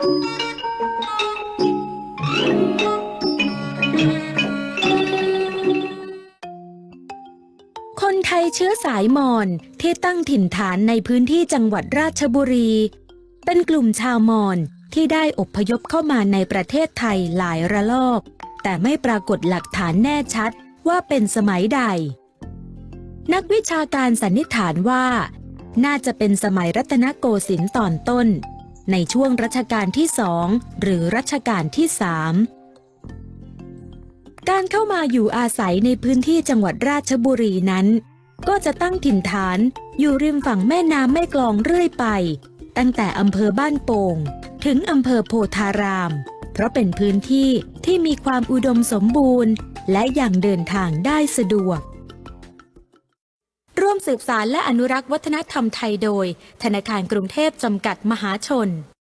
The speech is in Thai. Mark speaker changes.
Speaker 1: คนไทยเชื้อสายมอญที่ตั้งถิ่นฐานในพื้นที่จังหวัดราชบุรี เป็นกลุ่มชาวมอญที่ได้อพยพเข้ามาในประเทศไทยหลายระลอก แต่ไม่ปรากฏหลักฐานแน่ชัดว่าเป็นสมัยใด นักวิชาการสันนิษฐานว่า น่าจะเป็นสมัยรัตนโกสินทร์ตอนต้น ในช่วงรัชกาลที่สองหรือรัชกาลที่สามการเข้ามาอยู่อาศัยในพื้นที่จังหวัดราชบุรีนั้น ก็จะตั้งถิ่นฐานอยู่ริมฝั่งแม่น้ำแม่กลองเรื่อยไป ตั้งแต่อำเภอบ้านโป่ง ถึงอำเภอโพธาราม เพราะเป็นพื้นที่ที่มีความอุดมสมบูรณ์ และยังเดินทางได้สะดวก สืบสารและอนุรักษ์วัฒนธรรมไทยโดย ธนาคารกรุงเทพจำกัดมหาชน